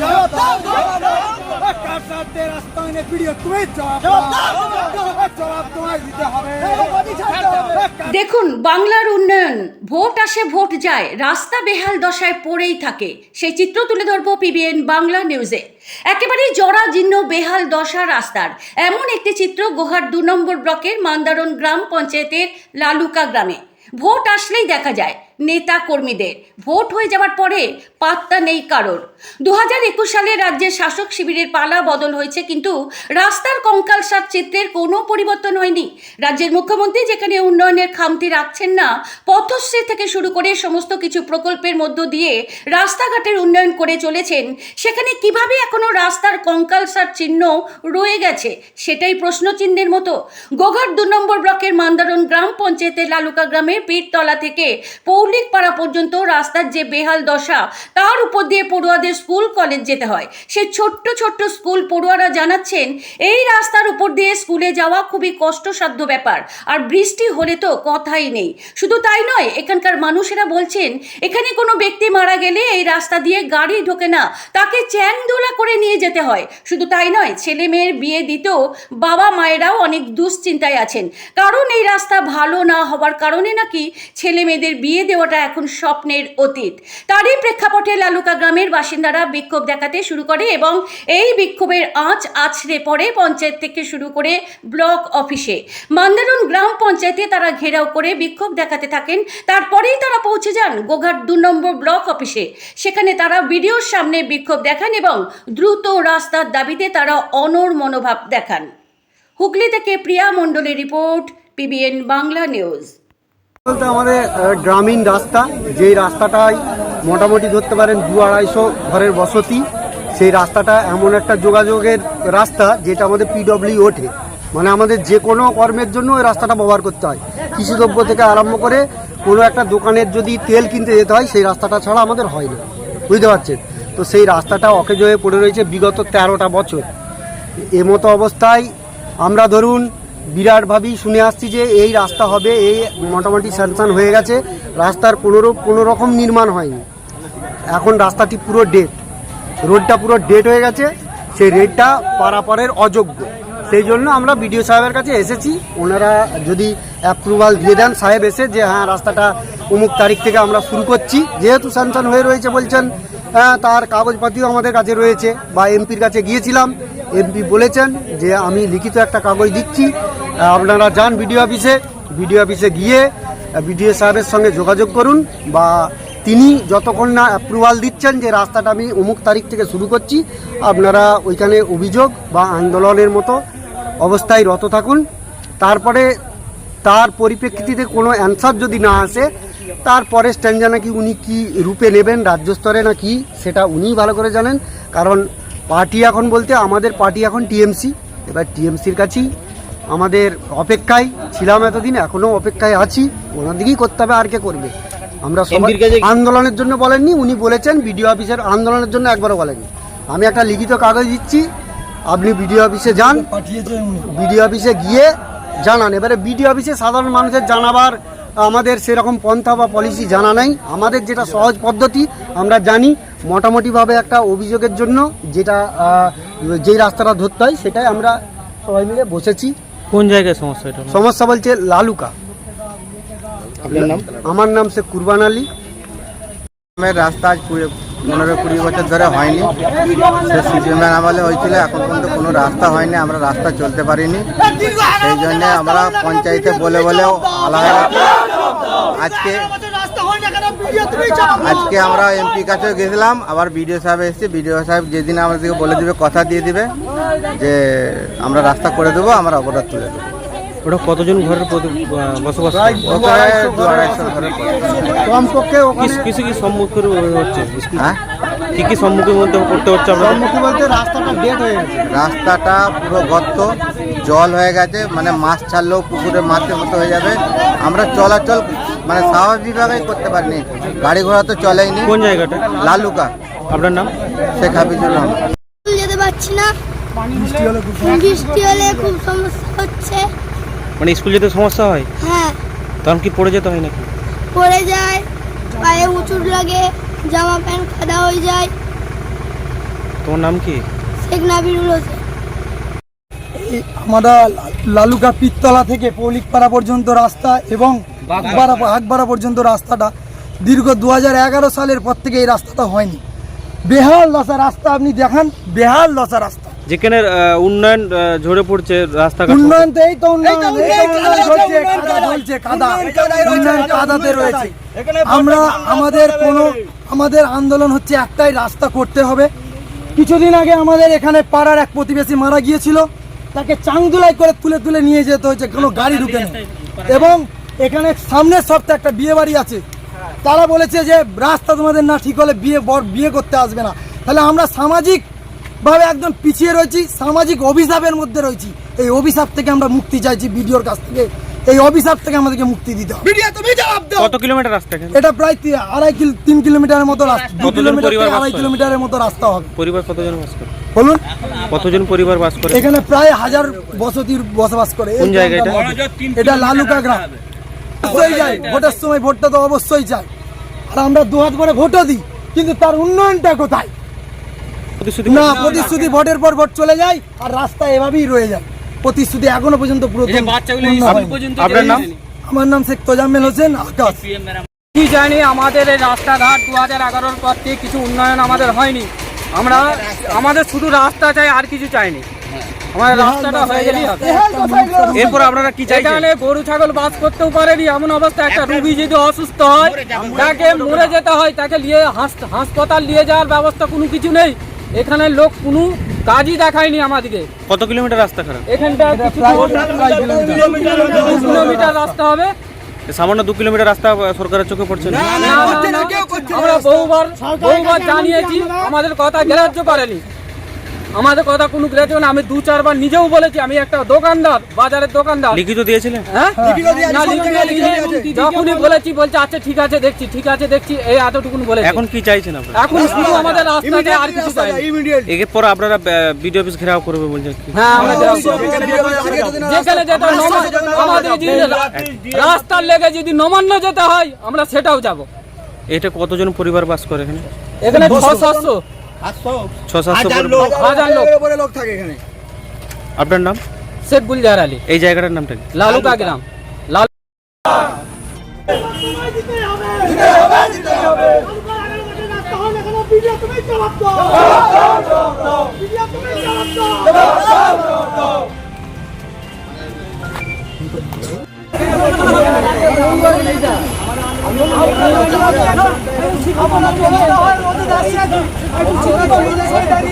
দাও দাও জবাব তোমায় দিতে হবে দেখুন বাংলার উন্নয়ন ভোট আসে ভোট যায় রাস্তা বেহাল দশায় পড়েই থাকে। সেই চিত্র তুলে ধরবো পিবিএন বাংলা নিউজে একেবারেই জরা জীর্ণ বেহাল দশা রাস্তার। এমন একটি চিত্র গোহার দু নম্বর ব্লকের মান্দারণ গ্রাম পঞ্চায়েতের লালুকা গ্রামে। ভোট আসলেই দেখা যায় নেতা কর্মীদের। ভোট হয়ে যাওয়ার পরে পাত্তা নেই কারোর। দু হাজার একুশ সালে রাজ্যের শাসক শিবিরের পালা বদল হয়েছে, কিন্তু রাস্তার কঙ্কালসার চিত্রের কোনো পরিবর্তন হয়নি। রাজ্যের মুখ্যমন্ত্রী যেখানে উন্নয়নের খামতি রাখছেন না, পথশ্রী থেকে শুরু করে সমস্ত কিছু প্রকল্পের মধ্য দিয়ে রাস্তাঘাটের উন্নয়ন করে চলেছেন, সেখানে কীভাবে এখনও রাস্তার কঙ্কালসার চিহ্ন রয়ে গেছে, সেটাই প্রশ্নচিহ্নের মতো। গোঘাট দু নম্বর ব্লকের মান্দারণ গ্রাম পঞ্চায়েতের লালুকা গ্রামের পীরতলা থেকে পৌলিক পাড়া পর্যন্ত রাস্তার যে বেহাল দশা তার উপর দিয়ে পড়ুয়াদের স্কুল, কলেজ যেতে হয়। সে ছোট্ট ছোট্ট স্কুল পড়ুয়ারা জানাচ্ছেন, এই রাস্তার উপর দিয়ে স্কুলে যাওয়া খুবই কষ্টসাধ্য ব্যাপার। আর বৃষ্টি হলে তো কথাই নেই। শুধু তাই নয়, এখানকার মানুষেরা বলছেন, এখানে কোনো ব্যক্তি মারা গেলে এই রাস্তা দিয়ে গাড়ি ঢোকে না। তাকে চ্যাং দোলা করে নিয়ে যেতে হয়। শুধু তাই নয় ছেলে মেয়ের বিয়ে দিতেও বাবা মায়েরাও অনেক দুশ্চিন্তায় আছেন। কারণ এই রাস্তা ভালো না হওয়ার কারণে নাকি ছেলে মেয়েদের বিয়ে দেওয়াটা এখন স্বপ্নের অতীত। তারই প্রেক্ষাপটে লালুকা গ্রামের বাসিন্দারা বিক্ষোভ দেখাতে শুরু করে এবং এই বিক্ষোভের আঁচ আছড়ে পড়ে পঞ্চায়েত থেকে শুরু করে ব্লক অফিসে। মান্দারণ গ্রাম পঞ্চায়েতে তারা ঘেরাও করে বিক্ষোভ দেখাতে থাকেন। তারপরেই তারা পৌঁছে যান গোঘাট দু নম্বর ব্লক অফিসে। সেখানে তারা ভিডিওর সামনে বিক্ষোভ দেখান এবং দ্রুত রাস্তার দাবিতে তারা অনর মনোভাব দেখান। হুগলি থেকে প্রিয়া মণ্ডলের রিপোর্ট, পিবিএন বাংলা নিউজ। বলতে আমাদের গ্রামীণ রাস্তা, যেই রাস্তাটাই মোটামুটি ধরতে পারেন দু আড়াইশো ঘরের বসতি, সেই রাস্তাটা এমন একটা যোগাযোগের রাস্তা যেটা আমাদের পিডব্লিউ ওঠে। মানে আমাদের যে কোনো কর্মের জন্য ওই রাস্তাটা ব্যবহার করতে হয়। কৃষিদ্রব্য থেকে আরম্ভ করে কোনো একটা দোকানের যদি তেল কিনতে যেতে হয়, সেই রাস্তাটা ছাড়া আমাদের হয় না। বুঝতে পারছেন? তো সেই রাস্তাটা অকেজ হয়ে পড়ে রয়েছে বিগত তেরোটা বছর। এমতো অবস্থায় আমরা ধরুন বিরাটভাবেই শুনে আসছি যে এই রাস্তা হবে, এই মোটামুটি স্যাংশন হয়ে গেছে। রাস্তার কোনোরূপ কোনো রকম নির্মাণ হয়নি। এখন রাস্তাটি পুরো ডেট রোডটা পুরো ডেট হয়ে গেছে। সেই রেডটা পারাপারের অযোগ্য। সেই জন্য আমরা বিডিও সাহেবের কাছে এসেছি। ওনারা যদি অ্যাপ্রুভাল দিয়ে দেন, সাহেব এসে যে হ্যাঁ রাস্তাটা অমুক তারিখ থেকে আমরা শুরু করছি। যেহেতু স্যাংশন হয়ে রয়েছে বলছেন হ্যাঁ তার কাগজপাতিও আমাদের কাছে রয়েছে। বা এমপির কাছে গিয়েছিলাম। এমপি বলেছেন যে আমি লিখিত একটা কাগজ দিচ্ছি। আপনারা যান বিডিও অফিসে বিডিও অফিসে গিয়ে বিডিও সাহেবের সঙ্গে যোগাযোগ করুন বা তিনি যতক্ষণ না অ্যাপ্রুভাল দিচ্ছেন যে রাস্তাটা আমি অমুক তারিখ থেকে শুরু করছি, আপনারা ওইখানে অভিযোগ বা আন্দোলনের মতো অবস্থায় রত থাকুন। তারপরে তার পরিপ্রেক্ষিতে কোনো অ্যান্সার যদি না আসে তারপরে স্ট্যান্ডা নাকি উনি কি রূপে নেবেন রাজ্য স্তরে না কি সেটা উনিই ভালো করে জানেন। কারণ পার্টি এখন বলতে আমাদের পার্টি এখন টিএমসি। এবার টিএমসির কাছেই আমাদের অপেক্ষায় ছিলাম এতদিন এখনও অপেক্ষায় আছি। ওনার দিকেই করতে হবে আর কে করবে। আমরা সবাই আন্দোলনের জন্য বলেননি উনি বলেছেন বিডিও অফিসের আন্দোলনের জন্য একবারও বলেননি। আমি একটা লিখিত কাগজ দিচ্ছি আপনি বিডিও অফিসে যান বিডিও অফিসে গিয়ে জানান। এবারে বিডিও অফিসে সাধারণ মানুষের জানাবার আমাদের সেরকম পন্থা বা পলিসি জানা নাই। আমাদের যেটা সহজ পদ্ধতি আমরা জানি। মোটামুটিভাবে একটা অভিযোগের জন্য যেটা যেই রাস্তাটা ধরতে হয় সেটাই আমরা সবাই মিলে বসেছি। কোন জায়গায় সমস্যা এটা? সমস্যা বলছে লালুকা। আপনার নাম? আমার নাম সে কুরবান আলী। গ্রামের রাস্তা আজ কুড়ি- পনেরো কুড়ি বছর ধরে হয়নি। সে সিপিএমের আমলে হয়েছিল এখন পর্যন্ত কোনো রাস্তা হয়নি আমরা রাস্তা চলতে পারিনি। সেই জন্যে আমরা পঞ্চায়েতে বলে বলেও আলাদা আজকে আজকে আমরা এমপি কাছেও গেছিলাম আবার বিডিও সাহেব এসেছে। বিডিও সাহেব যেদিন আমাদেরকে বলে দিবে কথা দিয়ে দিবে যে আমরা রাস্তা করে দেবো আমরা অবরোধ তুলে দেবো। ওটা কতজন ঘরের বসবাস। কমপক্ষে কি- কিছু কি সম্মুখীন হচ্ছে? স্কুল হ্যাঁ? কি কি সম্মুখীন মধ্যে করতে হচ্ছে আপনাদের? বলতে রাস্তাটা ডেট হয়ে গেছে। রাস্তাটা পুরো গর্ত জল হয়ে গেছে মানে মাছ ছাড়লেও পুকুরে মাছের মতো হয়ে যাবে। আমরা চলাচল মানে স্বাভাবিকভাবেই করতে পারিনি। গাড়ি ঘোড়া তো চলেইনি। কোন জায়গাটা? লালুকা। আপনার নাম? শেখ হাফিজুর রহমান। স্কুল যেতে পারছি না। বৃষ্টি হলে খুব সমস্যা হচ্ছে। মানে স্কুল যেতে সমস্যা হয়? হ্যাঁ। তখন কি পড়ে যেতে হয় নাকি? পড়ে যায় পায়ে উঁচুট লাগে জামা প্যান্ট কাদা হয়ে যায়। তোমার নাম কি? শেখ নাবিরুল হোসেন। আমরা লালুকা পিত্তলা থেকে পৌলিকপাড়া পর্যন্ত রাস্তা এবং হাকবাড়া পর্যন্ত রাস্তাটা দীর্ঘ দু হাজার এগারো সালের পর থেকে এই রাস্তাটা হয়নি। বেহাল দশা রাস্তা আপনি দেখান বেহাল দশা রাস্তা। যেখানে উন্নয়ন ঝরে পড়ছে রাস্তা উন্নয়ন তো এই তো উন্নয়ন কাদা চলছে কাদা উন্নয়ন কাদাতে রয়েছে। আমরা আমাদের কোনো আমাদের আন্দোলন হচ্ছে একটাই রাস্তা করতে হবে। কিছুদিন আগে আমাদের এখানে পাড়ার এক প্রতিবেশী মারা গিয়েছিল। তাকে চাংদুলাই করে তুলে তুলে নিয়ে যেতে হয়েছে কোনো গাড়ি ঢুকে এবং এখানে সামনের সপ্তাহে একটা বিয়ে বাড়ি আছে। তারা বলেছে যে রাস্তা তোমাদের না ঠিক হলে বিয়ে বর বিয়ে করতে আসবে না। তাহলে আমরা সামাজিক ভাবে একদম পিছিয়ে রয়েছি সামাজিক অভিশাপের মধ্যে রয়েছি। এই অভিশাপ থেকে আমরা মুক্তি চাইছি বিডিওর কাছ থেকে। এই অভিশাপ থেকে আমাদেরকে মুক্তি দিতে হবে। কত কিলোমিটার রাস্তা এখানে? এটা প্রায় আড়াই কিল তিন কিলোমিটারের মতো রাস্তা। দু কিলোমিটার থেকে আড়াই কিলোমিটারের মতো রাস্তা হবে। পরিবার কতজন বাস করে? বলুন? কতজন পরিবার বাস করে? এখানে প্রায় হাজার বসতির বসবাস করে। এটা লালুকা গ্রাম। অবশ্যই যাই ভোটের সময় ভোটটা তো অবশ্যই আর আমরা দু হাত করে ভোটও দিই কিন্তু তার উন্নয়নটা কোথায়? না প্রতিশ্রুতি ভোটের পর ভোট চলে যায় আর রাস্তা এভাবেই রয়ে যায়। প্রতিশ্রুতি এখনও পর্যন্ত পুরো আপনার নাম? আমার নাম শেখ তোজাম্মেল হোসেন আকাশ কি জানি আমাদের এই রাস্তাঘাট দু হাজার এগারোর পর থেকে কিছু উন্নয়ন আমাদের হয়নি। আমরা আমাদের শুধু রাস্তা চাই আর কিছু চাইনি। আমাদের রাস্তাটা হয়ে গেলেই এরপর আপনারা কি চাইছেন? এখানে গরু ছাগল বাস করতেও পারেনি এমন অবস্থা একটা রুগী যদি অসুস্থ হয় তাকে মরে যেতে হয় তাকে নিয়ে হাসপাতাল নিয়ে যাওয়ার ব্যবস্থা কোনো কিছু নেই। এখানে লোক কোনো কাজই দেখায়নি আমাদেরকে। কত কিলোমিটার রাস্তা খারাপ? এখানটা কিলোমিটার। রাস্তা হবে। সামান্য দু কিলোমিটার রাস্তা সরকারের চোখে পড়ছে আমরা বহুবার বহুবার জানিয়েছি আমাদের কথা গ্রাহ্য করেনি। আমাদের কথা কোনো গ্রাহ্য না। আমি দু চারবার নিজেও বলেছি আমি একটা দোকানদার বাজারের দোকানদার। লিখিত দিয়েছিলেন? হ্যাঁ? দিয়েছি। যখনই বলেছি বলছে আচ্ছা ঠিক আছে দেখছি ঠিক আছে দেখছি। এই এতটুকুন বলেছি। এখন কি চাইছেন আপনারা? এখন শুধু আমাদের রাস্তাতে আর কিছু চাই না। এরপর আপনারা বিডিও অফিস ঘেরাও করবে বলছেন হ্যাঁ আমরা যেখানে যেতে আমাদের যদি রাস্তার লেগে যদি নমান্য যেতে হয় আমরা সেটাও যাব। এটা কতজন পরিবার বাস করে এখানে? এখানে ছ সাতশো ছ সাতশো পরিবার হাজার লোক। আপনার নাম? শেখ গুলজার আলী। এই জায়গাটার নামটা কি? লালুকা গ্রাম লাল এই জায়গায়